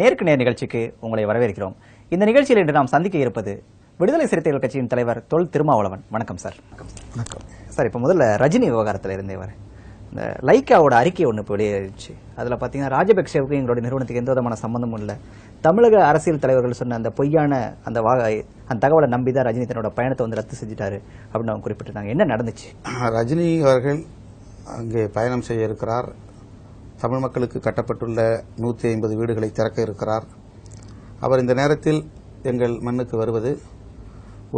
நேருக்கு நேர் நிகழ்ச்சிக்கு உங்களை வரவேற்கிறோம். இந்த நிகழ்ச்சியில் இன்று நாம் சந்திக்க இருப்பது விடுதலை சிறுத்தைகள் கட்சியின் தலைவர் தொல் திருமாவளவன். வணக்கம் சார். வணக்கம். சார் இப்போ முதல்ல ரஜினி விவகாரத்தில் இருந்தே வரேன். இந்த லைக்காவோட அறிக்கை ஒன்று இப்போ வெளியேறிச்சு அதில் பார்த்தீங்கன்னா ராஜபக்சேவுக்கு எங்களுடைய நிறுவனத்துக்கு எந்த விதமான சம்பந்தமும் இல்லை. தமிழக அரசியல் தலைவர்கள் சொன்ன அந்த பொய்யான அந்த வா அந்த தகவலை நம்பி தான் ரஜினி தன்னோட பயணத்தை வந்து ரத்து செஞ்சுட்டாரு அப்படின்னு அவங்க குறிப்பிட்டிருந்தாங்க. என்ன நடந்துச்சு? ரஜினி அவர்கள் அங்கே பயணம் செய்ய இருக்கிறார். தமிழ் மக்களுக்கு கட்டப்பட்டுள்ள நூற்றி ஐம்பது வீடுகளை திறக்க இருக்கிறார். அவர் இந்த நேரத்தில் எங்கள் மண்ணுக்கு வருவது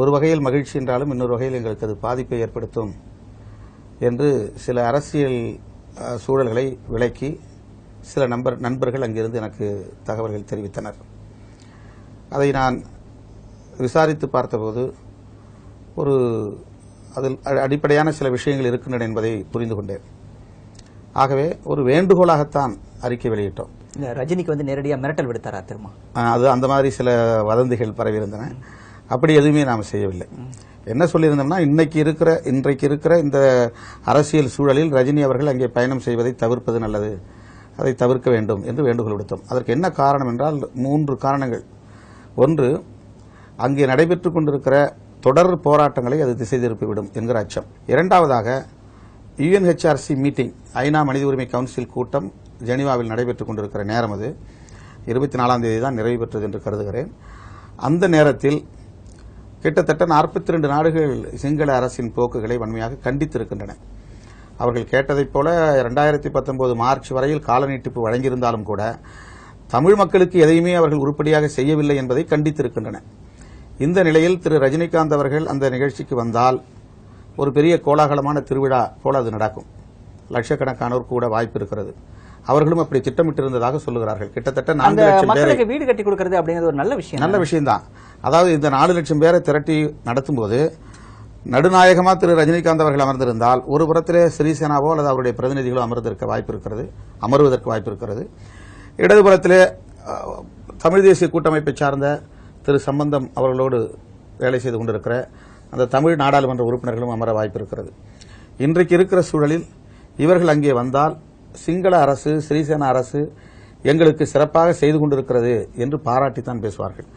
ஒரு வகையில் மகிழ்ச்சி என்றாலும் இன்னொரு வகையில் எங்களுக்கு அது பாதிப்பை ஏற்படுத்தும் என்று சில அரசியல் சூழல்களை விளக்கி சில நண்பர் நண்பர்கள் அங்கிருந்து எனக்கு தகவல்கள் தெரிவித்தனர். அதை நான் விசாரித்து பார்த்தபோது ஒரு அதில் அடிப்படையான சில விஷயங்கள் இருக்கின்றன என்பதை புரிந்து கொண்டேன். ஆகவே ஒரு வேண்டுகோளாகத்தான் அறிக்கை வெளியிட்டோம். ரஜினிக்கு வந்து நேரடியாக மிரட்டல் விடுத்தாரா திரும்ப? அது அந்த மாதிரி சில வதந்திகள் பரவியிருந்தன. அப்படி எதுவுமே நாம் செய்யவில்லை. என்ன சொல்லியிருந்தோம்னா இன்னைக்கு இருக்கிற இன்றைக்கு இருக்கிற இந்த அரசியல் சூழலில் ரஜினி அவர்கள் அங்கே பயணம் செய்வதை தவிர்ப்பது நல்லது. அதை தவிர்க்க வேண்டும் என்று வேண்டுகோள் விடுத்தோம். அதற்கு என்ன காரணம் என்றால் மூன்று காரணங்கள். ஒன்று அங்கே நடைபெற்றுக் கொண்டிருக்கிற தொடர் போராட்டங்களை அது திசை திருப்பிவிடும் என்கிற அச்சம். இரண்டாவதாக யுஎன்ஹெச்ஆர்சி மீட்டிங் ஐநா மனித உரிமை கவுன்சில் கூட்டம் ஜெனீவாவில் நடைபெற்றுக் கொண்டிருக்கிற நேரம் அது. இருபத்தி நாலாம் தேதி தான் நிறைவு பெற்றது என்று கருதுகிறேன். அந்த நேரத்தில் கிட்டத்தட்ட நாற்பத்தி ரெண்டு நாடுகள் சிங்கள அரசின் போக்குகளை வன்மையாக கண்டித்திருக்கின்றன. அவர்கள் கேட்டதைப் போல இரண்டாயிரத்தி பத்தொன்பது மார்ச் வரையில் கால நீட்டிப்பு வழங்கியிருந்தாலும் கூட தமிழ் மக்களுக்கு எதையுமே அவர்கள் உருப்படியாக செய்யவில்லை என்பதை கண்டித்திருக்கின்றன. இந்த நிலையில் திரு ரஜினிகாந்த் அவர்கள் அந்த நிகழ்ச்சிக்கு வந்தால் ஒரு பெரிய கோலாகலமான திருவிழா போல அது நடக்கும். லட்சக்கணக்கானோர் கூட வாய்ப்பு இருக்கிறது. அவர்களும் அப்படி திட்டமிட்டிருந்ததாக சொல்லுகிறார்கள். கிட்டத்தட்ட நான்கு லட்சம் பேரை மக்களுக்கு வீடு கட்டி கொடுக்கறது அப்படிங்கிறது ஒரு நல்ல விஷயம் நல்ல விஷயம்தான். அதாவது இந்த நாலு லட்சம் பேரை திரட்டி நடத்தும்போது நடுநாயகமா திரு ரஜினிகாந்த் அவர்கள் அமர்ந்திருந்தால் ஒரு புறத்திலே சிறிசேனாவோ அல்லது அவருடைய பிரதிநிதிகளோ அமர்ந்திருக்க வாய்ப்பு இருக்கிறது அமர்வதற்கு வாய்ப்பு இருக்கிறது. இடதுபுறத்திலே தமிழ் தேசிய கூட்டமைப்பை சார்ந்த திரு சம்பந்தம் அவர்களோடு வேலை செய்து கொண்டிருக்கிற அந்த தமிழ் நாடாளுமன்ற உறுப்பினர்களும் அமர வாய்ப்பு இருக்கிறது இன்றைக்கு இருக்கிற சூழலில் இவர்கள் அங்கே வந்தால் சிங்கள அரசு சிறிசேன அரசு எங்களுக்கு சிறப்பாக செய்து கொண்டிருக்கிறது என்று பாராட்டித்தான் பேசுவார்கள்.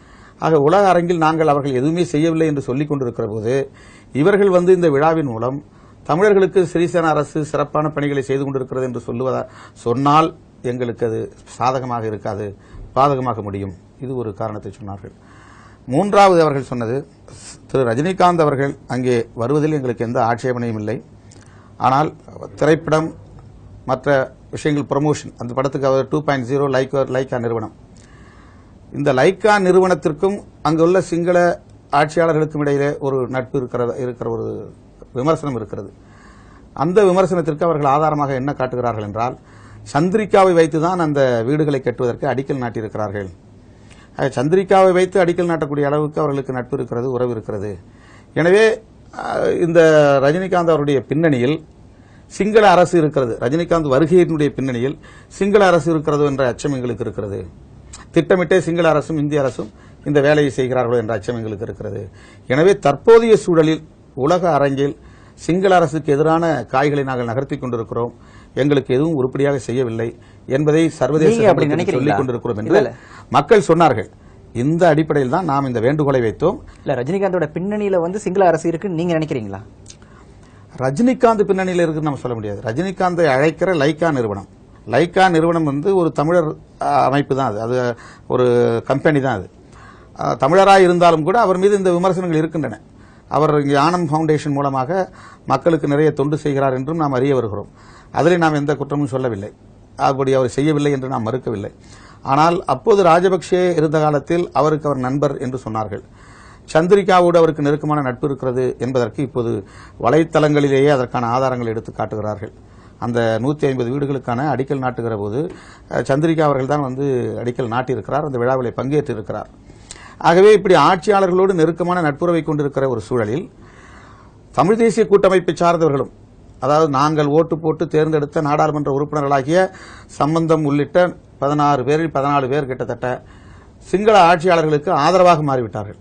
ஆக உலக அரங்கில் நாங்கள் அவர்கள் எதுவுமே செய்யவில்லை என்று சொல்லிக் கொண்டிருக்கிற போது இவர்கள் வந்து இந்த விழாவின் மூலம் தமிழர்களுக்கு சிறிசேன அரசு சிறப்பான பணிகளை செய்து கொண்டிருக்கிறது என்று சொல்லுவதா சொன்னால் எங்களுக்கு அது சாதகமாக இருக்காது பாதகமாக முடியும். இது ஒரு காரணத்தை சொன்னார்கள். மூன்றாவது அவர்கள் சொன்னது திரு ரஜினிகாந்த் அவர்கள் அங்கே வருவதில் எங்களுக்கு எந்த ஆட்சேபனையும் இல்லை. ஆனால் திரைப்படம் மற்ற விஷயங்கள் ப்ரமோஷன் அந்த படத்துக்கு அவர் two point zero like Lyca நிறுவனம். இந்த லைக்கா நிறுவனத்திற்கும் அங்குள்ள சிங்கள ஆட்சியாளர்களுக்கும் இடையிலே ஒரு நட்பு இருக்கிற இருக்கிற ஒரு விமர்சனம் இருக்கிறது. அந்த விமர்சனத்திற்கு அவர்கள் ஆதாரமாக என்ன காட்டுகிறார்கள் என்றால் சந்திரிகாவை வைத்துதான் அந்த வீடுகளை கட்டுவதற்கு அடிக்கல் நாட்டியிருக்கிறார்கள். சந்திரிகாவை வைத்து அடிக்கல் நாட்டக்கூடிய அளவுக்கு அவர்களுக்கு நட்பு இருக்கிறது உறவு இருக்கிறது. எனவே இந்த ரஜினிகாந்த் அவருடைய பின்னணியில் சிங்கள அரசு இருக்கிறது. ரஜினிகாந்த் வருகையினுடைய பின்னணியில் சிங்கள அரசு இருக்கிறது என்ற அச்சம் எங்களுக்கு இருக்கிறது. திட்டமிட்டே சிங்கள அரசும் இந்திய அரசும் இந்த வேலையை செய்கிறார்களோ என்ற அச்சம் எங்களுக்கு இருக்கிறது. எனவே தற்போதைய சூழலில் உலக அரங்கில் சிங்கள அரசுக்கு எதிரான காய்களை நாங்கள் நகர்த்தி கொண்டிருக்கிறோம். எங்களுக்கு எதுவும் உருப்படியாக செய்யவில்லை என்பதை சர்வதேச? சொல்லிக் கொண்டிருக்கிறோம் என்று. மக்கள் சொன்னார்கள். இந்த அடிப்படையில் தான் நாம் இந்த வேண்டுகோளை வைத்தோம். இல்ல ரஜினிகாந்தோட பின்னணியில வந்து சிங்கள அரசு இருக்குன்னு நீங்க நினைக்கிறீங்களா? ரஜினிகாந்த் பின்னணியில் இருக்குன்னு நம்ம சொல்ல முடியாது. ரஜினிகாந்தை அழைக்கிற லைக்கா நிறுவனம். லைக்கா நிறுவனம் வந்து ஒரு தமிழர் அமைப்பு தான் அது. அது ஒரு கம்பெனி தான் அது. அஹ், தமிழராய் இருந்தாலும் கூட அவர் மீது இந்த விமர்சனங்கள் இருக்கின்றன. அவர் இங்கே ஃபவுண்டேஷன் மூலமாக மக்களுக்கு நிறைய தொண்டு செய்கிறார் என்றும் நாம் அறிய வருகிறோம். அதில் நாம் எந்த குற்றமும் சொல்லவில்லை. அப்படி அவர் செய்யவில்லை என்று நாம் மறுக்கவில்லை. ஆனால் அப்போது ராஜபக்சே இருந்த காலத்தில் அவருக்கு அவர் நண்பர் என்று சொன்னார்கள். சந்திரிகாவோடு அவருக்கு நெருக்கமான நட்பு இருக்கிறது என்பதற்கு இப்போது வலைத்தளங்களிலேயே அதற்கான ஆதாரங்கள் எடுத்து காட்டுகிறார்கள். அந்த நூற்றி ஐம்பது வீடுகளுக்கான அடிக்கல் நாட்டுகிற போது சந்திரிகா அவர்கள் தான் வந்து அடிக்கல் நாட்டியிருக்கிறார் அந்த விழாவிலே பங்கேற்றிருக்கிறார். ஆகவே இப்படி ஆட்சியாளர்களோடு நெருக்கமான நட்புறவை கொண்டிருக்கிற ஒரு சூழலில் தமிழ் தேசிய கூட்டமைப்பை சார்ந்தவர்களும் அதாவது நாங்கள் ஓட்டு போட்டு தேர்ந்தெடுத்த நாடாளுமன்ற உறுப்பினர்களாகிய சம்பந்தம் உள்ளிட்ட பதினாறு பேரில் பதினாலு பேர் கிட்டத்தட்ட சிங்கள ஆட்சியாளர்களுக்கு ஆதரவாக மாறிவிட்டார்கள்.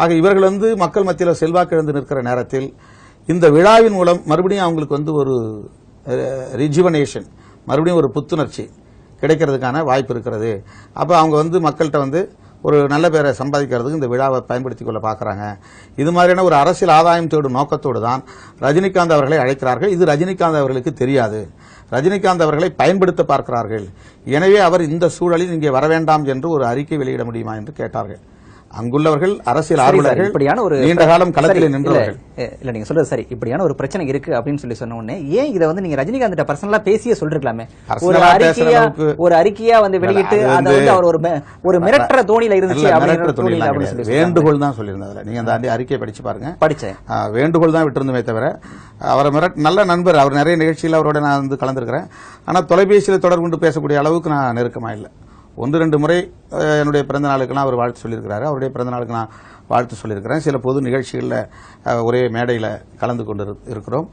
ஆக இவர்கள் வந்து மக்கள் மத்தியில் செல்வாக்கு இழந்து நிற்கிற நேரத்தில் இந்த விழாவின் மூலம் மறுபடியும் அவங்களுக்கு வந்து ஒரு ரிஜுவனேஷன் மறுபடியும் ஒரு புத்துணர்ச்சி கிடைக்கிறதுக்கான வாய்ப்பு இருக்கிறது. அப்போ அவங்க வந்து மக்கள்கிட்ட வந்து ஒரு நல்ல பேரை சம்பாதிக்கிறதுக்கு இந்த விழாவை பயன்படுத்திக் கொள்ள பார்க்குறாங்க. இது மாதிரியான ஒரு அரசியல் ஆதாயம் தேடும் நோக்கத்தோடு தான் ரஜினிகாந்த் அவர்களை அழைக்கிறார்கள். இது ரஜினிகாந்த் அவர்களுக்கு தெரியாது. ரஜினிகாந்த் அவர்களை பயன்படுத்த பார்க்கிறார்கள். எனவே அவர் இந்த சூழலில் இங்கே வர வேண்டாம் என்று ஒரு அறிக்கை வெளியிட முடியுமா என்று கேட்டார்கள். அங்குள்ளவர்கள் அரசியல் ஆர்வலர்கள் இப்படியான ஒரு நீண்ட காலம் களத்தில் நின்றவர்கள். இல்ல நீங்க சொல்றது சரி. இப்படியான ஒரு பிரச்சனை இருக்கு அப்படின்னு சொல்லி சொன்ன உடனே ஏன் இதை வந்து நீங்க ரஜினிகாந்த் பர்சனலா பேசியே சொல்லிருக்கலாமே? ஒரு அறிக்கையா ஒரு அறிக்கையா வந்து வெளியிட்டு அது அதை வந்து- அவர் ஒரு ஒரு மிரட்டுற தோணியில இருந்துச்சு அப்படின்னு. வேண்டுகோள் தான் சொல்லியிருந்ததுல நீங்க அந்த அறிக்கையை படிச்சு பாருங்க. படிச்சேன். வேண்டுகோள் தான் விட்டிருந்தமே தவிர அவரை மிரட் நல்ல நண்பர் அவர் நிறைய நிகழ்ச்சியில் அவரோட நான் வந்து கலந்துருக்கிறேன். ஆனால் தொலைபேசியில் தொடர்பு கொண்டு பேசக்கூடிய அளவுக்கு நான் நெருக்கமாக இல்லை. ஒன்று ரெண்டு முறை என்னுடைய பிறந்த நாளுக்கெல்லாம் அவர் வாழ்த்து சொல்லியிருக்கிறாரு. அவருடைய பிறந்த நாளுக்கு நான் வாழ்த்து சொல்லியிருக்கிறேன். சில பொது நிகழ்ச்சிகளில் ஒரே மேடையில் கலந்து கொண்டு இருக்கிறோம்.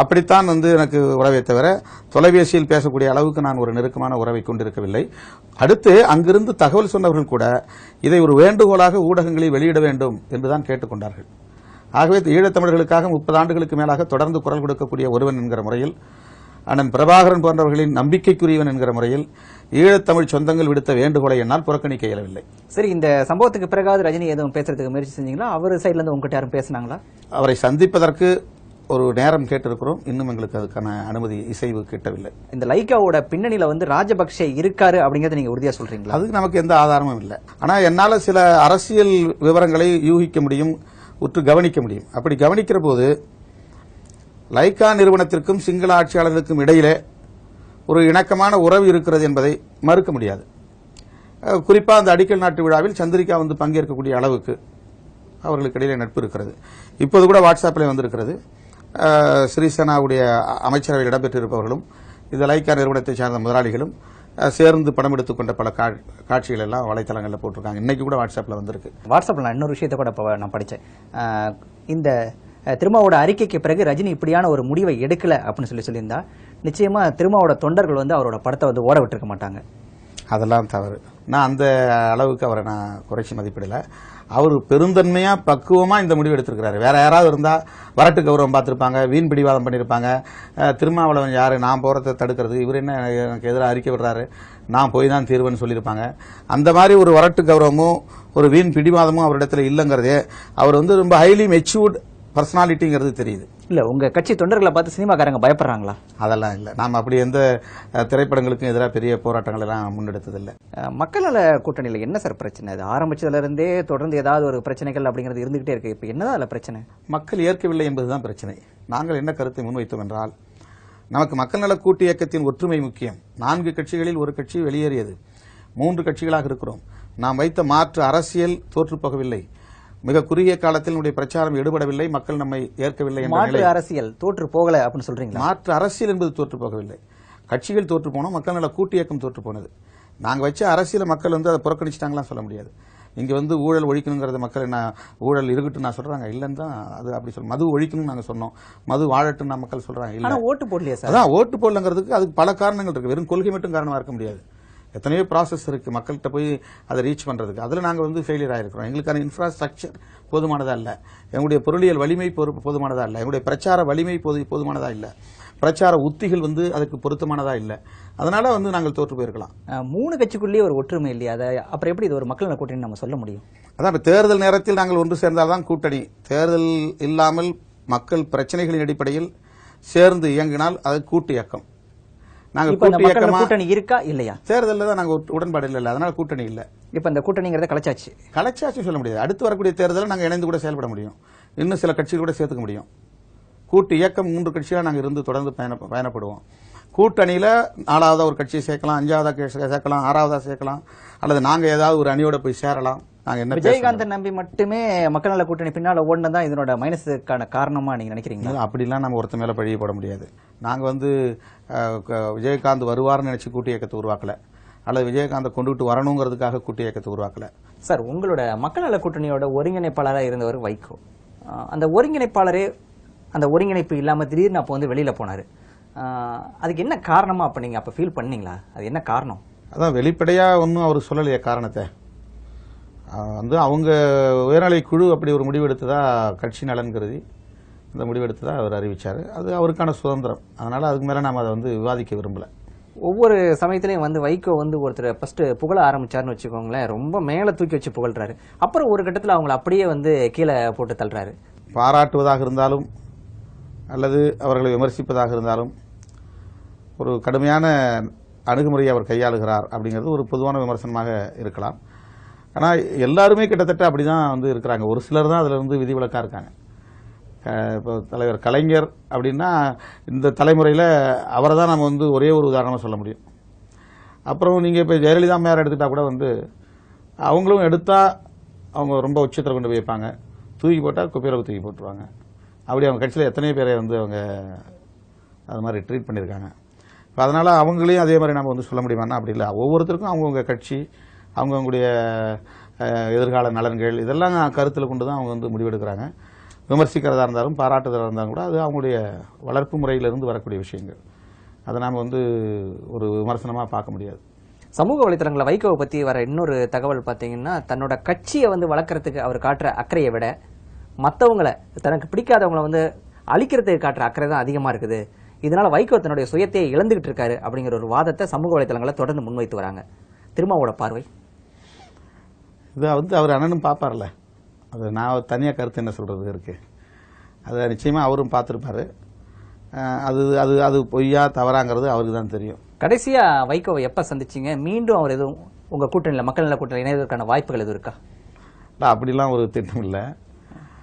அப்படித்தான் வந்து எனக்கு உறவை தவிர தொலைபேசியில் பேசக்கூடிய அளவுக்கு நான் ஒரு நெருக்கமான உறவை கொண்டிருக்கவில்லை. அடுத்து அங்கிருந்து தகவல் சொன்னவர்கள் கூட இதை ஒரு வேண்டுகோளாக ஊடகங்களில் வெளியிட வேண்டும் என்றுதான் கேட்டுக்கொண்டார்கள். ஆகவே ஈழத்தமிழர்களுக்காக முப்பது ஆண்டுகளுக்கு மேலாக தொடர்ந்து குரல் கொடுக்கக்கூடிய ஒருவன் என்கிற முறையில் அண்ணன் பிரபாகரன் போன்றவர்களின் நம்பிக்கைக்குரியவன் என்கிற முறையில் ஈழத்தமிழ் சொந்தங்கள் விடுத்த வேண்டுகோளை என்னால் புறக்கணிக்க இயலவில்லை. சரி இந்த சம்பவத்துக்கு பிறகாவது ரஜினி எதுவும் பேசுறதுக்கு முயற்சி செஞ்சீங்களா? அவர் சைடுல இருந்து உங்ககிட்ட யாரும் பேசுனாங்களா? அவரை சந்திப்பதற்கு ஒரு நேரம் கேட்டிருக்கிறோம். இன்னும் எங்களுக்கு அதுக்கான அனுமதி இசைவு கிட்டவில்லை. இந்த லைக்காவோட பின்னணியில வந்து ராஜபக்சே இருக்காரு அப்படிங்கறத நீங்க உறுதியா சொல்றீங்களா? அதுக்கு நமக்கு எந்த ஆதாரமும் இல்லை. ஆனால் என்னால் சில அரசியல் விவரங்களை யூகிக்க முடியும் உற்று கவனிக்க முடியும். அப்படி கவனிக்கிற போது லைக்கா நிறுவனத்திற்கும் சிங்கள ஆட்சியாளர்களுக்கும் இடையிலே ஒரு இணக்கமான உறவு இருக்கிறது என்பதை மறுக்க முடியாது. குறிப்பாக அந்த அடிக்கல் நாட்டு விழாவில் சந்திரிகா வந்து பங்கேற்கக்கூடிய அளவுக்கு அவர்களுக்கு இடையிலே நட்பு இருக்கிறது. இப்போது கூட வாட்ஸ்அப்பில் வந்திருக்கிறது. ஸ்ரீசேனாவுடைய அமைச்சரவையில் இடம்பெற்றிருப்பவர்களும் இந்த லைக்கா நிறுவனத்தை சார்ந்த முதலாளிகளும் சேர்ந்து படம் எடுத்துக்கொண்ட பல கா- காட்சிகள் எல்லாம் வலைத்தளங்களில் போட்டிருக்காங்க. இன்னைக்கு கூட வாட்ஸ்அப்பில் வந்திருக்கு. வாட்ஸ்அப்பில் நான் இன்னொரு விஷயத்தை கூட நான் படித்தேன் இந்த திருமாவோட அறிக்கைக்கு பிறகு ரஜினி இப்படியான ஒரு முடிவை எடுக்கல அப்படின்னு சொல்லி சொல்லியிருந்தா நிச்சயமா திருமாவோட தொண்டர்கள் வந்து அவரோட படத்தை வந்து ஓட விட்டுருக்க மாட்டாங்க. அதெல்லாம் தவறு. நான் அந்த அளவுக்கு அவரை நான் குறைச்சி மதிப்பிடலை. அவர் பெருந்தன்மையாக பக்குவமாக இந்த முடிவு எடுத்திருக்கிறாரு. வேற யாராவது இருந்தால் வரட்டு கௌரவம் பார்த்துருப்பாங்க வீண் பிடிவாதம் பண்ணியிருப்பாங்க திருமாவளவன் யார்? நான் போகிறத தடுக்கிறது. இவர் என்ன எனக்கு எதிராக அறிக்கை விடுறாரு? நான் போய் தான் தீர்வுன்னு சொல்லியிருப்பாங்க. அந்த மாதிரி ஒரு வரட்டு கௌரவமும் ஒரு வீண் பிடிவாதமும் அவரிடத்துல இல்லைங்கிறதே அவர் வந்து ரொம்ப ஹைலி மெச்சூர்ட் பர்சனாலிட்டிங்கிறது தெரியுது. இல்ல உங்க கட்சி தொண்டர்களை பார்த்து சினிமாக்காரங்க பயப்படுறாங்களா? அதெல்லாம் இல்லை. நாம் அப்படி எந்த திரைப்படங்களுக்கும் எதிராக பெரிய போராட்டங்கள் எல்லாம் முன்னெடுத்ததில்லை. மக்கள் நல கூட்டணியில என்ன சார் பிரச்சனை? அது ஆரம்பிச்சதுல இருந்தே தொடர்ந்து ஏதாவது ஒரு பிரச்சனைகள் அப்படிங்கிறது இருந்துகிட்டே இருக்கு. இப்ப என்னதான் அதுல பிரச்சனை? மக்கள் ஏற்கவில்லை என்பதுதான் பிரச்சனை. நாங்கள் என்ன கருத்தை முன்வைத்தோம் என்றால் நமக்கு மக்கள் நல கூட்டு இயக்கத்தின் ஒற்றுமை முக்கியம். நான்கு கட்சிகளில் ஒரு கட்சி வெளியேறியது. மூன்று கட்சிகளாக இருக்கிறோம். நாம் வைத்த மாற்று அரசியல் தோற்றுப் போகவில்லை மிக குறுகிய காலத்தில் நம்முடைய பிரச்சாரம் எடுபடவில்லை மக்கள் நம்மை ஏற்கவில்லை மாற்று அரசியல் தோற்று போகல அப்படின்னு சொல்றீங்களா? மாற்று அரசியல் என்பது தோற்று போகவில்லை. கட்சிகள் தோற்று போனோம் மக்கள் நல கூட்டு இயக்கம் தோற்று போனது. நாங்க வச்ச அரசியல மக்கள் வந்து அதை புறக்கணிச்சிட்டாங்களாம் சொல்ல முடியாது. இங்க வந்து ஊழல் ஒழிக்கணுங்கிறத மக்கள் என்ன ஊழல் இருக்கட்டும் நான் சொல்றாங்க? இல்லைன்னு தான் அது அப்படி சொல்ல மது ஒழிக்கணும்னு நாங்க சொன்னோம். மது வாழட்டும் நான் மக்கள் சொல்றாங்க. இல்ல. ஓட்டு போடலையே சார்? அதான் ஓட்டு போடலங்கிறதுக்கு அதுக்கு பல காரணங்கள் இருக்கு. வெறும் கொள்கை மட்டும் காரணமா இருக்க முடியாது. எத்தனையோ ப்ராசஸ் இருக்கு. மக்கள்கிட்ட போய் அதை ரீச் பண்றதுக்கு. அதுல நாங்க வந்து ஃபெயிலியர் ஆயிருக்கிறோம். எங்களுக்கான இன்ஃப்ராஸ்ட்ரக்சர் போதுமானதா இல்ல. எங்களுடைய பொருளியல் வலிமை பொறு- போதுமானதா இல்ல. எங்களுடைய பிரச்சார வலிமை போது போதுமானதா இல்ல. பிரச்சார உத்திகள் வந்து அதுக்கு பொருத்தமானதா இல்ல. அதனால வந்து நாங்கள் தோற்று போயிருக்கலாம். மூணு கட்சிக்குள்ளேயே ஒரு ஒற்றுமை இல்லையா? அதை அப்புறம் எப்படி இது ஒரு மக்கள் கூட்டணி நம்ம சொல்ல முடியும்? அதான் இப்ப தேர்தல் நேரத்தில் நாங்கள் ஒன்று சேர்ந்தால்தான் கூட்டணி. தேர்தல் இல்லாமல் மக்கள் பிரச்சனைகளின் அடிப்படையில் சேர்ந்து இயங்கினால் அது கூட்டு இயக்கம். இந்த கூட்டு இயக்கமா கூட்டணி இருக்கா? இல்லையா? தேர்தலில் தான் நாங்கள் உடன்பாடு இல்லை. அதனால கூட்டணி இல்லை. இப்ப இந்த கூட்டணிங்கிறத கலைச்சாச்சு. கலைச்சாட்சி சொல்ல முடியாது. அடுத்து வரக்கூடிய தேர்தலில் நாங்கள் இணைந்து கூட செயல்பட முடியும். இன்னும் சில கட்சிகள் கூட சேர்த்துக்க முடியும். கூட்டு இயக்கம் மூன்று கட்சியாக நாங்கள் இருந்து தொடர்ந்து பயண பயணப்படுவோம். கூட்டணியில நாலாவதா ஒரு கட்சியை சேர்க்கலாம் அஞ்சாவதா கே- சேர்க்கலாம் ஆறாவதா சேர்க்கலாம் அல்லது நாங்க ஏதாவது ஒரு அணியோட போய் சேரலாம். நாங்க விஜயகாந்த் நம்பி மட்டுமே மக்கள் நல கூட்டணி பின்னால ஓடுனதான் இதனோட மைனஸுக்கான காரணமா நீங்க நினைக்கிறீங்களா? அப்படிலாம் நம்ம ஒருத்த மேல பழிய போட முடியாது. நாங்க வந்து விஜயகாந்த் வருவார்னு நினைச்சு கூட்டு இயக்கத்தை உருவாக்கல. அல்லது விஜயகாந்தை கொண்டுட்டு வரணுங்கிறதுக்காக கூட்டு இயக்கத்தை உருவாக்கல. சார் உங்களோட மக்கள் நல கூட்டணியோட ஒருங்கிணைப்பாளராக இருந்தவர் வைகோ. அந்த ஒருங்கிணைப்பாளரே அந்த ஒருங்கிணைப்பு இல்லாம திடீர்னு அப்போ வந்து வெளியில போனாரு. அதுக்கு என்ன காரணமா அப்ப நீங்க அப்ப ஃபீல் பண்ணீங்களா? அது என்ன காரணம்? அதான் வெளிப்படையா ஒன்றும் அவர் சொல்லலையே காரணத்தை. வந்து அவங்க உயர்நிலை குழு அப்படி ஒரு முடிவு எடுத்ததா கட்சி நலன் கருதி இந்த முடிவு எடுத்ததா அவர் அறிவிச்சார். அது அவருக்கான சுதந்திரம். அதனால அதுக்கு மேல நாம அதை வந்து விவாதிக்க விரும்பல. ஒவ்வொரு சமயத்திலையும் வந்து வைகோ வந்து ஒருத்தர் ஃபர்ஸ்ட் புகழ ஆரம்பிச்சாருன்னு வச்சுக்கோங்களேன். ரொம்ப மேல தூக்கி வச்சு புகழ்றாரு. அப்புறம் ஒரு கட்டத்துல அவங்கள அப்படியே வந்து கீழே போட்டு தள்ளுறாரு. பாராட்டுவதாக இருந்தாலும் அல்லது அவர்களை விமர்சிப்பதாக இருந்தாலும் ஒரு கடுமையான அணுகுமுறையை அவர் கையாளுகிறார் அப்படிங்கிறது ஒரு பொதுவான விமர்சனமாக இருக்கலாம். ஆனால் எல்லாருமே கிட்டத்தட்ட அப்படி தான் வந்து இருக்கிறாங்க. ஒரு சிலர் தான் அதில் வந்து விதிவிலக்காக இருக்காங்க. இப்போ தலைவர் கலைஞர் அப்படின்னா இந்த தலைமுறையில் அவரை தான் நம்ம வந்து ஒரே ஒரு உதாரணமாக சொல்ல முடியும். அப்புறம் நீங்கள் இப்போ ஜெயலலிதா அம்மையார் எடுத்துக்கிட்டால் கூட வந்து அவங்களும் எடுத்தால் அவங்க ரொம்ப உச்சத்தில் கொண்டு போய் வைப்பாங்க. தூக்கி போட்டால் குப்பையில் தூக்கி போட்டுருவாங்க. அப்படி அவங்க கட்சியில் எத்தனை பேரை வந்து அவங்க அது மாதிரி ட்ரீட் பண்ணியிருக்காங்க. இப்போ அதனால் அவங்களையும் அதே மாதிரி நம்ம வந்து சொல்ல முடியுமானா அப்படி இல்லை. ஒவ்வொருத்தருக்கும் அவங்கவுங்க கட்சி அவங்கவுங்களுடைய எதிர்கால நலன்கள் இதெல்லாம் கருத்தில் கொண்டு தான் அவங்க வந்து முடிவெடுக்கிறாங்க. விமர்சிக்கிறதா இருந்தாலும் பாராட்டுதலாக இருந்தாலும் கூட அது அவங்களுடைய வளர்ப்பு முறையிலிருந்து வரக்கூடிய விஷயங்கள். அதை நாம் வந்து ஒரு விமர்சனமாக பார்க்க முடியாது. சமூக வலைத்தளங்களை வைகோவை பற்றி வர இன்னொரு தகவல் பார்த்தீங்கன்னா தன்னோட கட்சியை வந்து வளர்க்குறதுக்கு அவர் காட்டுற அக்கறையை விட மற்றவங்களை தனக்கு பிடிக்காதவங்களை வந்து அழிக்கிறதுக்கு காட்டுற அக்கறை தான் அதிகமாக இருக்குது. இதனால் வைகோ தன்னுடைய சுயத்தையே இழந்துகிட்டு இருக்காரு அப்படிங்கிற ஒரு வாதத்தை சமூக வலைத்தளங்களை தொடர்ந்து முன்வைத்து வராங்க. திருமாவோட பார்வை. இது வந்து அவர் அண்ணனும் பார்ப்பார்ல அது நான் தனியாக கருத்து என்ன சொல்கிறது இருக்கு. அதை நிச்சயமாக அவரும் பார்த்துருப்பாரு. அது அது அது பொய்யா தவறாங்கிறது அவருக்கு தான் தெரியும். கடைசியா வைகோவை எப்ப சந்திச்சீங்க? மீண்டும் அவர் எதுவும் உங்க கூட்டணியில மக்கள் நல கூட்டணியில் இணைவதற்கான வாய்ப்புகள் எதுவும் இருக்கா? இல்லை அப்படிலாம் ஒரு திட்டம் இல்லை.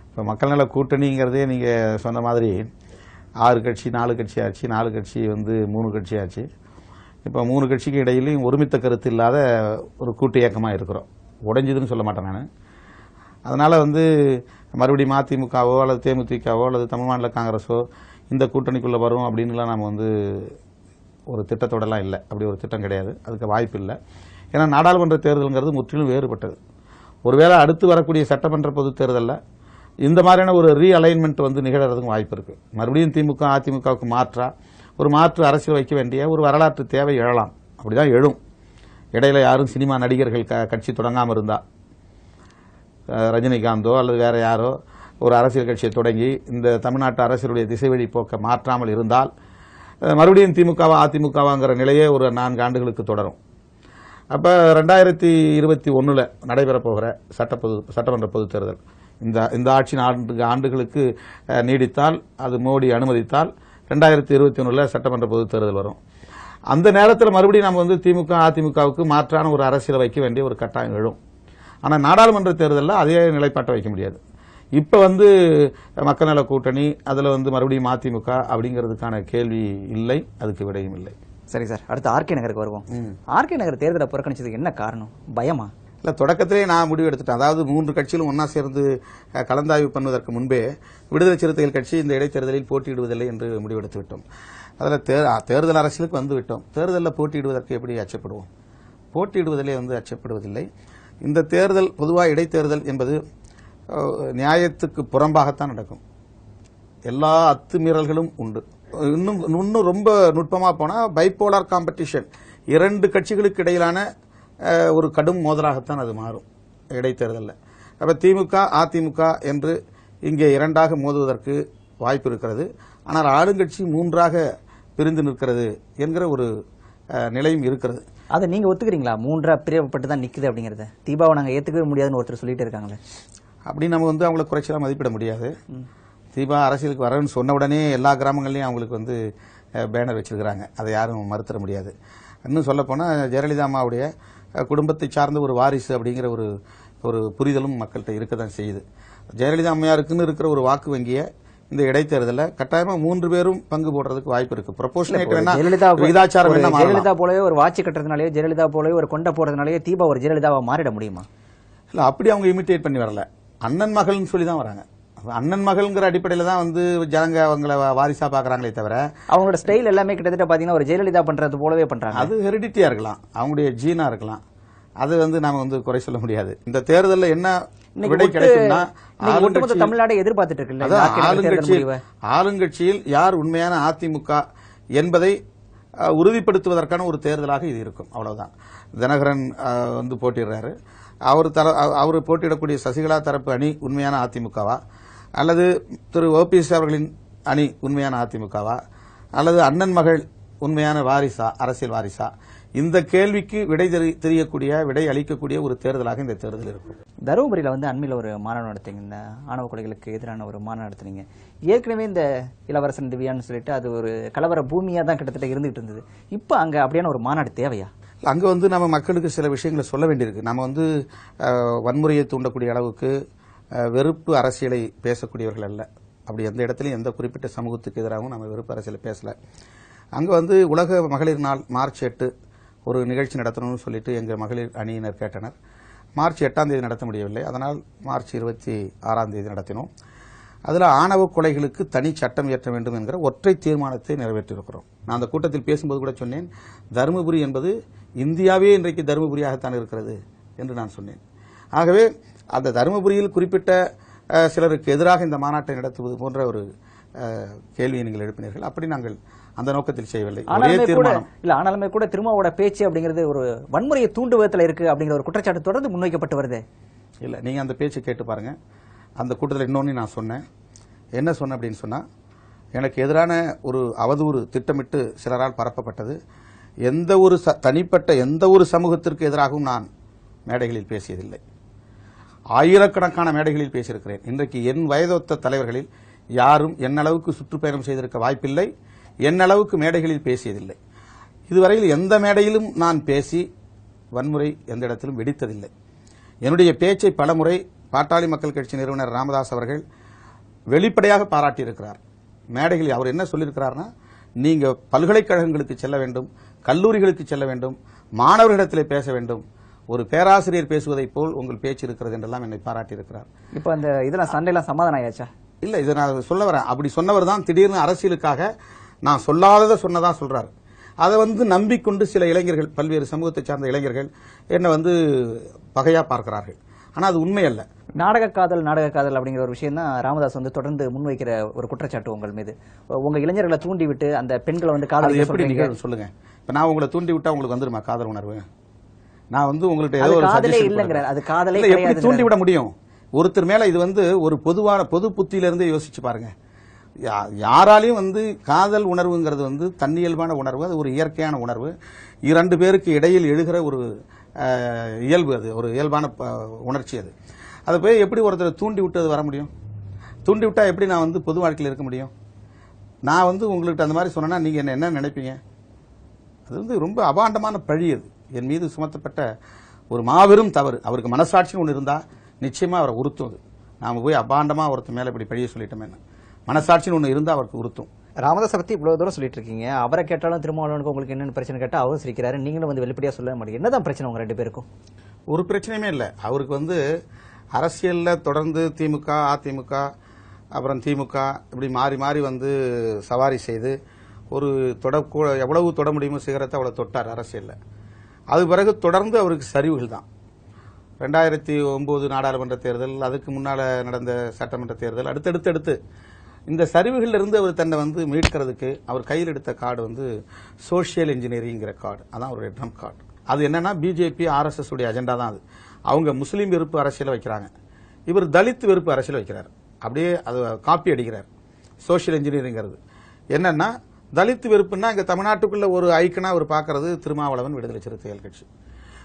இப்போ மக்கள் நல கூட்டணிங்கிறதே நீங்கள் சொன்ன மாதிரி ஆறு கட்சி நாலு கட்சி ஆச்சு. நாலு கட்சி வந்து மூணு கட்சி ஆச்சு. இப்போ மூணு கட்சிக்கு இடையிலையும் ஒருமித்த கருத்து இல்லாத ஒரு கூட்டு இயக்கமாக இருக்கிறோம். உடைஞ்சதுன்னு சொல்ல மாட்டேன் நான். அதனால் வந்து மறுபடியும் மதிமுகவோ அல்லது தேமுதிகவோ அல்லது தமிழ் மாநில காங்கிரஸோ இந்த கூட்டணிக்குள்ளே வரும் அப்படின்லாம் நம்ம வந்து ஒரு திட்டத்தோடலாம் இல்லை. அப்படி ஒரு திட்டம் கிடையாது. அதுக்கு வாய்ப்பு இல்லை. ஏன்னா நாடாளுமன்ற தேர்தலுங்கிறது முற்றிலும் வேறுபட்டது. ஒருவேளை அடுத்து வரக்கூடிய சட்டமன்ற பொது தேர்தலில் இந்த மாதிரியான ஒரு ரீஅலைன்மெண்ட் வந்து நிகழறதுக்கும் வாய்ப்பு இருக்குது மறுபடியும் திமுக அதிமுகவுக்கு மாற்றா ஒரு மாற்று அரசியல் வைக்க வேண்டிய ஒரு வரலாற்று தேவை எழலாம். அப்படி தான் எழும். இடையில யாரும் சினிமா நடிகர்கள் க- கட்சி தொடங்காமல் இருந்தா. ரஜினிகாந்தோ அல்லது வேறு யாரோ ஒரு அரசியல் கட்சியை தொடங்கி இந்த தமிழ்நாட்டு அரசியலுடைய திசைவழி போக்கை மாற்றாமல் இருந்தால் மறுபடியும் திமுகவா அதிமுகவாங்கிற நிலையே ஒரு நான்கு ஆண்டுகளுக்கு தொடரும். அப்போ ரெண்டாயிரத்தி இருபத்தி ஒன்றில் நடைபெறப்போகிற சட்டப்பொது சட்டமன்ற பொதுத் தேர்தல் இந்த இந்த ஆட்சி நான்கு ஆண்டுகளுக்கு நீடித்தால் அது மோடி அனுமதித்தால் ரெண்டாயிரத்தி இருபத்தி ஒன்றில் சட்டமன்ற பொதுத் தேர்தல் வரும். அந்த நேரத்தில் மறுபடியும் நம்ம வந்து திமுக அதிமுகவுக்கு மாற்றான ஒரு அரசியலை வைக்க வேண்டிய ஒரு கட்டாயம் எழும். ஆனால் நாடாளுமன்ற தேர்தலில் அதே நிலைப்பாட்டை வைக்க முடியாது. இப்போ வந்து மக்கள் நல கூட்டணி அதில் வந்து மறுபடியும் அதிமுக அப்படிங்கிறதுக்கான கேள்வி இல்லை அதுக்கு விடையும் இல்லை. சரி சார் அடுத்து ஆர்கே நகருக்கு வருவோம். ஆர்கே நகர் தேர்தலை புறக்கணிச்சதுக்கு என்ன காரணம்? பயமா? இல்ல தொடக்கத்திலே நான் முடிவு எடுத்துட்டேன். அதாவது மூன்று கட்சிகளும் ஒன்னா சேர்ந்து கலந்தாய்வு பண்ணுவதற்கு முன்பே விடுதலை சிறுத்தைகள் கட்சி இந்த இடைத்தேர்தலில் போட்டியிடுவதில்லை என்று முடிவெடுத்து விட்டோம். அதில் தே- தேர்தல் அரசியலுக்கு வந்துவிட்டோம் தேர்தலில் போட்டியிடுவதற்கு எப்படி அச்சப்படுவோம்? போட்டியிடுவதிலே வந்து அச்சப்படுவதில்லை. இந்த தேர்தல் பொதுவாக இடைத்தேர்தல் என்பது நியாயத்துக்கு புறம்பாகத்தான் நடக்கும். எல்லா அத்துமீறல்களும் உண்டு. இன்னும் இன்னும் ரொம்ப நுட்பமாக போனால் பைப்போலார் காம்படிஷன் இரண்டு கட்சிகளுக்கு இடையிலான ஒரு கடும் மோதலாகத்தான் அது மாறும் இடைத்தேர்தலில். அப்போ திமுக அதிமுக என்று இங்கே இரண்டாக மோதுவதற்கு வாய்ப்பு இருக்கிறது. ஆனால் ஆளுங்கட்சி மூன்றாக பிரிந்து நிற்கிறது என்கிற ஒரு நிலையும் இருக்கிறது. அதை நீங்க ஒத்துக்கிறீங்களா? மூன்றா பிரிவுபட்டு தான் நிக்குது அப்படிங்கறத. தீபாவை நாங்க ஏத்துக்கவே முடியாதுன்னு ஒருத்தர் சொல்லிட்டு இருக்காங்களே. அப்படி நம்ம வந்து அவங்கள குறைச்சலாம் மதிப்பிட முடியாது. தீபா அரசியலுக்கு வரேன்னு சொன்ன உடனே எல்லா கிராமங்கள்லையும் அவங்களுக்கு வந்து பேனர் வச்சிருக்கிறாங்க. அதை யாரும் மறுத்தர முடியாது. இன்னும் சொல்லப்போனால் ஜெயலலிதா அம்மாவுடைய குடும்பத்தை சார்ந்த ஒரு வாரிசு அப்படிங்கிற ஒரு ஒரு புரிதலும் மக்கள்கிட்ட இருக்க தான் செய்யுது. ஜெயலலிதா அம்மையாருக்குன்னு இருக்கிற ஒரு வாக்கு வங்கியை இந்த இடைத்தேர்தலில் கட்டாயமா மூன்று பேரும் பங்கு போடுறதுக்கு வாய்ப்பு இருக்கு. ப்ரொபோஷனேட் வேணா ஜெயலலிதா விகிதாச்சாரம் மாறலாம். ஜெயலலிதா போலவே ஒரு வாட்சி கட்டுறதுனாலயே ஜெயலலிதா போலவே ஒரு கொண்ட போறதுனாலயே தீபா ஒரு ஜெயலலிதாவா மாறிட முடியுமா? இல்ல அப்படி அவங்க இமிட்டேட் பண்ணி வரல. அண்ணன் மகள்னு சொல்லி தான் வராங்க. அண்ணன் மகள்ங்கிற அடிப்படையில் தான் வந்து ஜனங்க அவங்கள வாரிசா பார்க்கறாங்களே தவிர அவங்களோட ஸ்டைல் எல்லாமே கிட்டத்தட்ட பாத்தீங்கன்னா ஒரு ஜெயலலிதா பண்றது போலவே பண்றாங்க. அது ஹெரிடிட்டியா இருக்கலாம். அவங்களுடைய ஜீனா இருக்கலாம். அது வந்து நாம வந்து குறை சொல்ல முடியாது. இந்த தேர்தலில் என்ன விடை கிடைக்கும்னா ஒட்டுமொத்த ஆளுங்கட்சி- தமிழ்நாடு எதிர்பார்த்துட்டு தேர்தல் ஆளுங்கட்சியில் யார் உண்மையான அதிமுக என்பதை உறுதிப்படுத்துவதற்கான ஒரு தேர்தலாக இது இருக்கும். அவ்வளவுதான். தினகரன் வந்து போட்டிடுறாரு. அவர் தர அவர் போட்டியிடக்கூடிய சசிகலா தரப்பு அணி உண்மையான அதிமுகவா? அல்லது திரு ஓபிஎஸ் அவர்களின் அணி உண்மையான அதிமுகவா? அல்லது அண்ணன் மகள் உண்மையான வாரிசா அரசியல் வாரிசா? இந்த கேள்விக்கு விடை தெரி- தெரியக்கூடிய விடை அளிக்கக்கூடிய ஒரு தேர்தலாக இந்த தேர்தல் இருக்கும். தருமபுரியில் வந்து அண்மையில் ஒரு மாநாடு நடத்திங்க. இந்த ஆணவ கொலைகளுக்கு எதிரான ஒரு மாநாடு நடத்துனீங்க. ஏற்கனவே இந்த இளவரசன் திவ்யான்னு சொல்லிட்டு அது ஒரு கலவர பூமியாக தான் கிட்டத்தட்ட இருந்துகிட்டு இருந்தது. இப்போ அங்கே அப்படியான ஒரு மாநாடு தேவையா? அங்க வந்து நம்ம மக்களுக்கு சில விஷயங்களை சொல்ல வேண்டியிருக்கு. நம்ம வந்து வன்முறையை தூண்டக்கூடிய அளவுக்கு வெறுப்பு அரசியலை பேசக்கூடியவர்கள் அல்ல. அப்படி எந்த இடத்துலையும் எந்த குறிப்பிட்ட சமூகத்துக்கு எதிராகவும் நம்ம வெறுப்பு அரசியலை பேசல. அங்க வந்து உலக மகளிர் நாள் மார்ச் எட்டு ஒரு நிகழ்ச்சி நடத்தணும்னு சொல்லிட்டு எங்கள் மகளிர் அணியினர் கேட்டனர். மார்ச் எட்டாம் தேதி நடத்த முடியவில்லை. அதனால் மார்ச் இருபத்தி ஆறாம் தேதி நடத்தினோம். அதில் ஆணவ கொலைகளுக்கு தனி சட்டம் இயற்ற வேண்டும் என்கிற ஒற்றை தீர்மானத்தை நிறைவேற்றியிருக்கிறோம். நான் அந்த கூட்டத்தில் பேசும்போது கூட சொன்னேன் தருமபுரி என்பது இந்தியாவே இன்றைக்கு தருமபுரியாகத்தான் இருக்கிறது என்று நான் சொன்னேன். ஆகவே அந்த தருமபுரியில் குறிப்பிட்ட சிலருக்கு எதிராக இந்த மாநாட்டை நடத்துவது போன்ற ஒரு கேள்வியை நீங்கள் எழுப்பினீர்கள். அப்படி நாங்கள் அந்த நோக்கத்தில் செய்யவில்லை. இல்ல ஆனாலுமே கூட திருமாவோட பேச்சு அப்படிங்கிறது ஒரு வன்முறையை தூண்டு விதத்தில் இருக்கு அப்படிங்கிற ஒரு குற்றச்சாட்டு தொடர்ந்து முன்வைக்கப்பட்டு வருதே. இல்லை நீங்கள் அந்த பேச்சை கேட்டு பாருங்க. அந்த கூட்டத்தில் இன்னொன்று நான் சொன்னேன். என்ன சொன்னேன் அப்படின்னு சொன்னால் எனக்கு எதிரான ஒரு அவதூறு திட்டமிட்டு சிலரால் பரப்பப்பட்டது. எந்த ஒரு ச- தனிப்பட்ட எந்த ஒரு சமூகத்திற்கு எதிராகவும் நான் மேடைகளில் பேசியதில்லை. ஆயிரக்கணக்கான மேடைகளில் பேசியிருக்கிறேன். இன்றைக்கு என் வயதொத்த தலைவர்களில் யாரும் என் அளவுக்கு சுற்றுப்பயணம் செய்திருக்க வாய்ப்பில்லை. என் அளவுக்கு மேடைகளில் பேசியதில்லை. இதுவரையில் எந்த மேடையிலும் நான் பேசி வன்முறை எந்த இடத்திலும் வெடித்ததில்லை. என்னுடைய பேச்சை பலமுறை பாட்டாளி மக்கள் கட்சி நிறுவனர் ராமதாஸ் அவர்கள் வெளிப்படையாக பாராட்டியிருக்கிறார். மேடைகளில் அவர் என்ன சொல்லியிருக்கிறார்னா நீங்க பல்கலைக்கழகங்களுக்கு செல்ல வேண்டும் கல்லூரிகளுக்கு செல்ல வேண்டும் மாணவர்களிடத்திலே பேச வேண்டும். ஒரு பேராசிரியர் பேசுவதைப் போல் உங்கள் பேச்சு இருக்கிறது என்றெல்லாம் என்னை பாராட்டியிருக்கிறார். இப்போ அந்த இதெல்லாம் சண்டையெல்லாம் சமாதானம் ஆயாச்சா? இல்ல இதை நான் சொல்ல வரேன். அப்படி சொன்னவர் தான் திடீர்னு அரசியலுக்காக நான் சொல்லாததை சொன்னதா சொல்றாரு. அதை வந்து நம்பிக்கொண்டு சில இளைஞர்கள் பல்வேறு சமூகத்தை சார்ந்த இளைஞர்கள் என்னை வந்து பகையா பார்க்கிறார்கள். ஆனா அது உண்மை அல்ல நாடக காதல் நாடக காதல் அப்படிங்கிற ஒரு விஷயம் தான் ராமதாஸ் வந்து தொடர்ந்து முன்வைக்கிற ஒரு குற்றச்சாட்டு உங்கள் மீது. உங்க இளைஞர்களை தூண்டி விட்டு அந்த பெண்களை வந்து காதல் எப்படி நிகழும் சொல்லுங்க. இப்ப நான் உங்களை தூண்டி விட்டா உங்களுக்கு வந்துருமா காதல் உணர்வு? நான் வந்து உங்கள்ட்ட அது ஏதோ ஒரு காதலே. கொடுக்கிறேன். அது காதலே எப்படி. தூண்டி விட முடியும்? ஒருத்தர் மேல இது வந்து ஒரு பொதுவான பொது புத்தியிலிருந்து யோசிச்சு பாருங்க. யா- யாராலையும் வந்து காதல் உணர்வுங்கிறது வந்து தன்னியல்பான உணர்வு அது ஒரு இயற்கையான உணர்வு. இரண்டு பேருக்கு இடையில் எழுகிற ஒரு இயல்பு அது ஒரு இயல்பான ப- உணர்ச்சி அது. அதை போய் எப்படி ஒருத்தர் தூண்டி விட்டு அது வர முடியும்? தூண்டி விட்டால் எப்படி நான் வந்து பொது வாழ்க்கையில் இருக்க முடியும்? நான் வந்து உங்கள்கிட்ட அந்த மாதிரி சொன்னேன்னா நீங்கள் என்ன என்ன நினைப்பீங்க? அது வந்து ரொம்ப அபாண்டமான பழி அது. என் மீது சுமத்தப்பட்ட ஒரு மாபெரும் தவறு. அவருக்கு மனசாட்சின்னு ஒன்று இருந்தால் நிச்சயமாக அவரை உறுத்தும் அது. நாம் போய் அபாண்டமாக ஒருத்தர் மேலே இப்படி பழிய சொல்லிட்டோமே மனசாட்சின்னு ஒன்று இருந்தா அவருக்கு உறுத்தும். ராமதாஸை பத்தி இவ்வளவு தூரம் சொல்லிட்டு இருக்கீங்க. அவரை கேட்டாலும் திருமாவளவனுக்கு உங்களுக்கு என்னென்ன பிரச்சனை கேட்டா அவரும் சிரிக்கிறாரு. நீங்களும் வந்து வெளிப்படையா சொல்ல மாட்டீங்க. என்னதான் பிரச்சனை உங்க ரெண்டு பேருக்கும்? ஒரு பிரச்சனையுமே இல்லை. அவருக்கு வந்து அரசியல்ல தொடர்ந்து திமுக அதிமுக அப்புறம் திமுக இப்படி மாறி மாறி வந்து சவாரி செய்து ஒரு தொட எவ்வளவு தொட முடியுமோ சிகரத்தை அவ்வளவு தொட்டார் அரசியல்ல. அது பிறகு தொடர்ந்து அவருக்கு சரிவுகள் தான். ரெண்டாயிரத்தி ஒன்பது நாடாளுமன்ற தேர்தல் அதுக்கு முன்னால நடந்த சட்டமன்ற தேர்தல் அடுத்தடுத்து அடுத்து இந்த சரிவுகளிலிருந்து அவர் தன்னை வந்து மீட்கிறதுக்கு அவர் கையில் எடுத்த கார்டு வந்து சோஷியல் இன்ஜினியரிங்கிற கார்டு. அதான் அவருடைய ட்ரம்ப் கார்டு. அது என்னன்னா பிஜேபி ஆர்எஸ்எஸ் உடைய அஜெண்டா தான் அது. அவங்க முஸ்லீம் வெறுப்பு அரசியலை வைக்கிறாங்க. இவர் தலித் வெறுப்பு அரசியல் வைக்கிறார். அப்படியே அது காப்பி அடிக்கிறார். சோஷியல் இன்ஜினியரிங்கிறது என்னன்னா தலித் வெறுப்புன்னா இங்கே தமிழ்நாட்டுக்குள்ள ஒரு ஐக்கனா அவர் பார்க்கறது திருமாவளவன் விடுதலை சிறுத்தைகள் கட்சி.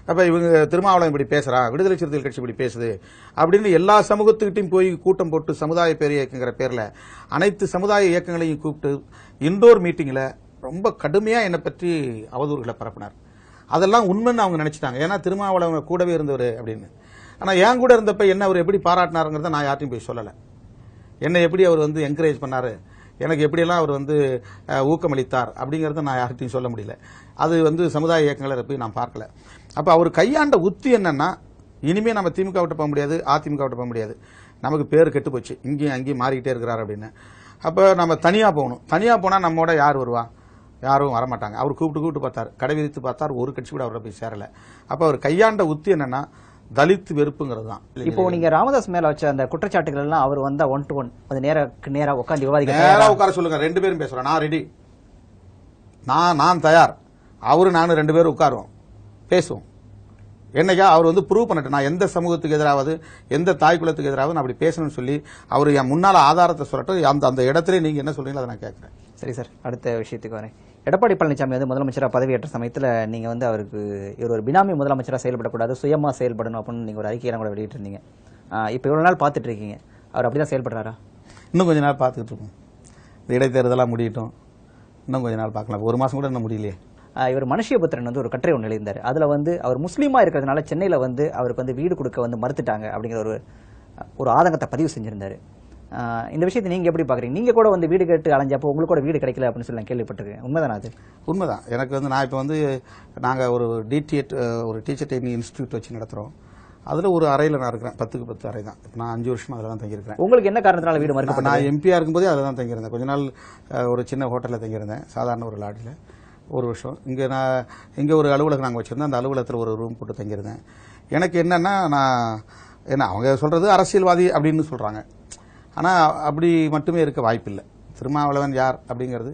அப்போ இவங்க திருமாவளவன் இப்படி பேசுகிறா விடுதலை சிறுத்தைகள் கட்சி இப்படி பேசுது அப்படின்னு எல்லா சமூகத்துக்கிட்டையும் போய் கூட்டம் போட்டு சமுதாய பேர் இயக்கங்கிற பேரில் அனைத்து சமுதாய இயக்கங்களையும் கூப்பிட்டு இண்டோர் மீட்டிங்கில் ரொம்ப கடுமையாக என்னை பற்றி அவதூறுகளை பரப்பினார். அதெல்லாம் உண்மைன்னு அவங்க நினச்சிட்டாங்க. ஏன்னா திருமாவளவன் கூடவே இருந்தவர் அப்படின்னு. ஆனால் என் கூட இருந்தப்ப என்ன அவர் எப்படி பாராட்டினாருங்கிறத நான் யார்ட்டையும் போய் சொல்லலை. என்னை எப்படி அவர் வந்து என்கரேஜ் பண்ணார்? எனக்கு எப்படியெல்லாம் அவர் வந்து ஊக்கமளித்தார் அப்படிங்கிறத நான் யார்கிட்டையும் சொல்ல முடியல. அது வந்து சமுதாய இயக்கங்களை போய் நான் பார்க்கல. அப்ப அவர் கையாண்ட உத்தி என்னன்னா இனிமே நம்ம திமுக விட்டு போக முடியாது அதிமுக விட்டு போக முடியாது. நமக்கு பேர் கெட்டு போச்சு. இங்கேயும் அங்கேயும் மாறிக்கிட்டே இருக்கிறார் அப்படின்னு. அப்ப நம்ம தனியா போகணும். தனியா போனா நம்மோட யார் வருவா? யாரும் வரமாட்டாங்க. அவர் கூப்பிட்டு கூப்பிட்டு பார்த்தார். கடை விரித்து பார்த்தார். ஒரு கட்சி கூட அவரை போய் சேரல. அப்ப அவர் கையாண்ட உத்தி என்னன்னா தலித் வெறுப்புங்கிறது தான். இப்போ நீங்க ராமதாஸ் மேல வச்ச அந்த குற்றச்சாட்டுகள் எல்லாம் அவர் வந்தா ஒன் டு ஒன் அது நேரா நேரா உட்காந்து விவாதிக்க நேரா? உட்கார சொல்லுங்க. ரெண்டு பேரும் பேசுறோம். நான் ரெடி நான் நான் தயார். அவரு நானும் ரெண்டு பேரும் உட்காருவோம். பேசுவோம். என்னைக்கா அவர் வந்து ப்ரூவ் பண்ணட்டும் நான் எந்த சமூகத்துக்கு எதிராவது எந்த தாய் குலத்துக்கு எதிராவது நான் அப்படி பேசணும்னு சொல்லி அவர் என் முன்னால ஆதாரத்தை சொல்லட்டும் அந்த அந்த இடத்துல நீங்க என்ன சொல்றீங்களோ அதை நான் கேட்கறேன். சரி சார் அடுத்த விஷயத்துக்கு வரேன். எடப்பாடி பழனிசாமி வந்து முதலமைச்சராக பதவியேற்ற சமயத்தில் நீங்கள் வந்து அவருக்கு இவர் ஒரு பினாமி முதலமைச்சராக செயல்படக்கூடாது சுயமாக செயல்படணும் அப்படின்னு நீங்கள் ஒரு அறிக்கையெல்லாம் கூட வெளியிட்டிருந்தீங்க. இப்போ இவ்வளோ நாள் பார்த்துட்டு இருக்கீங்க அவர் அப்படி தான் செயல்படுறாரா? இன்னும் கொஞ்ச நாள் பார்த்துக்கிட்டு இருக்கோம். இந்த இடைத்தேர்தலாக முடியட்டும். இன்னும் கொஞ்ச நாள் பார்க்கலாம். ஒரு மாதம் கூட இன்னும் முடியலையே. இவர் மனுஷியபுத்திரன் வந்து ஒரு கட்டுரை ஒன்று எழுதியிருந்தார். அதில் வந்து அவர் முஸ்லீமா இருக்கிறதுனால சென்னையில் வந்து அவருக்கு வந்து வீடு கொடுக்க வந்து மறுத்துட்டாங்க அப்படிங்கிற ஒரு ஒரு ஆதங்கத்தை பதிவு செஞ்சிருந்தாரு. இந்த விஷயத்தை நீங்கள் எப்படி பார்க்குறீங்க நீங்கள் கூட வந்து வீடு கேட்டு அலைஞ்சப்போ உங்களுக்கு கூட வீடு கிடைக்கல அப்படின்னு சொல்லி நான் கேள்விப்பட்டிருக்கேன். உண்மைதானா அது? உண்மைதான். எனக்கு வந்து நான் இப்போ வந்து நாங்கள் ஒரு டிடிஎட் ஒரு டீச்சர் ட்ரைனிங் இன்ஸ்டியூட் வச்சு நடத்துகிறோம் அதில் ஒரு அறையில் நான் இருக்கிறேன். பத்துக்கு பத்து அறை தான். இப்போ நான் அஞ்சு வருஷமா அதில் தான் தங்கியிருக்கிறேன். உங்களுக்கு என்ன காரணத்தினால வீடு மறுக்கப்பட்டது? நான் எம்பியாக இருக்கும்போதே அதில் தான் தங்கியிருந்தேன். கொஞ்ச நாள் ஒரு சின்ன ஹோட்டலில் தங்கியிருந்தேன். சாதாரண ஒரு லாட்ஜில். ஒரு வருஷம். இங்கே நான் இங்கே ஒரு அலுவலகம் நாங்கள் வச்சுருந்தோம். அந்த அலுவலகத்தில் ஒரு ரூம் போட்டு தங்கியிருந்தேன். எனக்கு என்னென்னா நான் என்ன அவங்க சொல்கிறது அரசியல்வாதி அப்படின்னு சொல்கிறாங்க ஆனால் அப்படி மட்டுமே இருக்க வாய்ப்பில்லை. திருமாவளவன் யார் அப்படிங்கிறது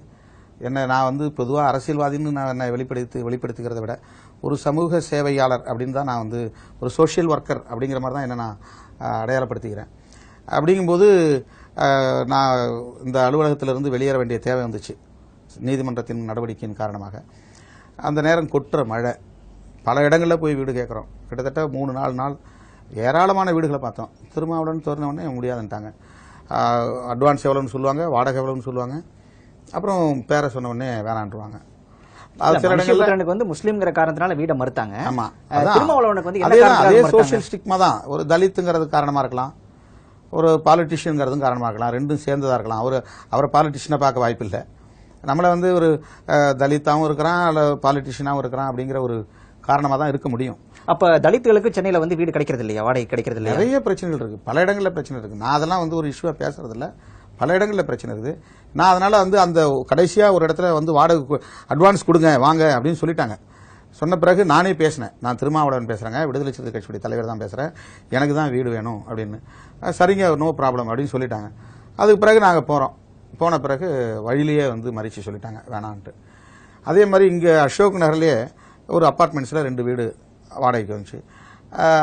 என்ன நான் வந்து பொதுவாக அரசியல்வாதின்னு நான் என்னை வெளிப்படுத்தி வெளிப்படுத்திக்கிறத விட ஒரு சமூக சேவையாளர் அப்படின்னு தான் நான் வந்து ஒரு சோஷியல் ஒர்க்கர் அப்படிங்கிற மாதிரி தான் என்ன நான் அடையாளப்படுத்திக்கிறேன். அப்படிங்கும்போது நான் இந்த அலுவலகத்திலிருந்து வெளியேற வேண்டிய தேவை வந்துச்சு. நீதிமன்றத்தின் நடவடிக்கையின் காரணமாக. அந்த நேரம் கொட்டுற மழை. பல இடங்களில் போய் வீடு கேட்குறோம். கிட்டத்தட்ட மூணு நாலு நாள் ஏராளமான வீடுகளை பார்த்தோம். திருமாவளவன் தோறினவுடனே முடியாதுன்ட்டாங்க. அட்வான்ஸ் எவ்வளோன்னு சொல்லுவாங்க வாடகை எவ்வளோன்னு சொல்லுவாங்க. அப்புறம் பேரை சொன்ன உடனே வேணான்றுவாங்க. அது சில மனுஷபுத்திரனுக்கு வந்து முஸ்லீம்ங்கிற காரணத்தினால வீடை மறுத்தாங்க. ஆமா அஹ் அதான். திருமாவளவனுக்கு வந்து என்ன அதே அதே? சோஷியல் ஸ்டிக்மா தான். ஒரு தலித்துங்கிறது காரணமா இருக்கலாம். ஒரு பாலிட்டிஷியன்ங்கிறதும் காரணமா இருக்கலாம். ரெண்டும் சேர்ந்ததா இருக்கலாம். அவர் அவரை பாலிட்டிஷியனை பார்க்க வாய்ப்பில்லை. நம்மளை வந்து ஒரு அஹ், தலித்தாவும் இருக்கிறான் அல்ல பாலிட்டிஷியனாகவும் இருக்கிறான் அப்படிங்கிற ஒரு காரணமா தான் இருக்க முடியும். அப்ப தலித்துகளுக்கு சென்னையில வந்து வீடு கிடைக்கிறது இல்லையா? வாடகை கிடைக்கிறது இல்லையா? நிறைய பிரச்சனைகள் இருக்கு. பல இடங்களில் பிரச்சனை இருக்கு. நான் அதெல்லாம் வந்து ஒரு இஷ்யூவா பேசுறது இல்ல பல இடங்களில் பிரச்சனை இருக்குது நான் அதனால வந்து அந்த கடைசியா ஒரு இடத்துல வந்து வாடகை அட்வான்ஸ் கொடுங்க வாங்க அப்படின்னு சொல்லிட்டாங்க. சொன்ன பிறகு நானே பேசினேன். நான் திருமாவளவன் பேசுறேங்க. விடுதலை சிறுத்தை கட்சியுடைய தலைவர் தான் பேசுறேன். எனக்கு தான் வீடு வேணும் அப்படின்னு. சரிங்க நோ ப்ராப்ளம் அப்படின்னு சொல்லிட்டாங்க. அதுக்கு பிறகு நாங்கள் போறோம். போன பிறகு வழியிலேயே வந்து மறிச்சு சொல்லிட்டாங்க வேணான்ட்டு. அதே மாதிரி இங்கே அசோக் நகர்லேயே ஒரு அப்பார்ட்மெண்ட்ஸில் ரெண்டு வீடு வாடகைக்கு வந்துச்சு.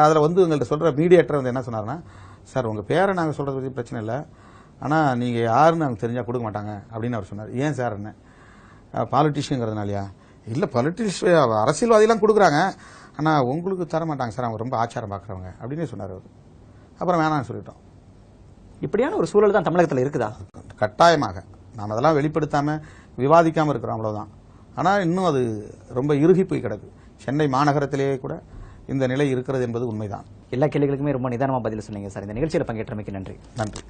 அதில் வந்து எங்கள்கிட்ட சொல்கிற மீடியேட்டர் வந்து என்ன சொன்னார்னா சார் உங்கள் பேரை நாங்கள் சொல்கிறது பற்றி பிரச்சனை இல்லை. ஆனால் நீங்கள் யாருன்னு நாங்கள் தெரிஞ்சால் கொடுக்க மாட்டாங்க. அப்படின்னு அவர் சொன்னார். ஏன் சார் என்ன? பாலிட்டிஷியங்கிறதுனாலயா இல்லை பாலிட்டிஷியன் அரசியல்வாதிலாம் கொடுக்குறாங்க. ஆனால் உங்களுக்கு தர மாட்டாங்க சார். அவங்க ரொம்ப ஆச்சாரம் பார்க்குறவங்க அப்படின்னே சொன்னார் அவர். அப்புறம் வேணாம்னு சொல்லிட்டோம். இப்படியான ஒரு சூழல் தான் தமிழகத்துல இருக்குதா? கட்டாயமாக. நாம் அதெல்லாம் வெளிப்படுத்தாமல் விவாதிக்காமல் இருக்கிறோம் அவ்வளவுதான். ஆனால் இன்னும் அது ரொம்ப இறுகி போய் கிடக்கு. சென்னை மாநகரத்திலேயே கூட இந்த நிலை இருக்கிறது என்பது உண்மைதான். எல்லா கேள்விகளுக்குமே ரொம்ப நிதானமா பதில் சொன்னீங்க சார். இந்த நிகழ்ச்சியில பங்கேற்றமைக்கு நன்றி. நன்றி.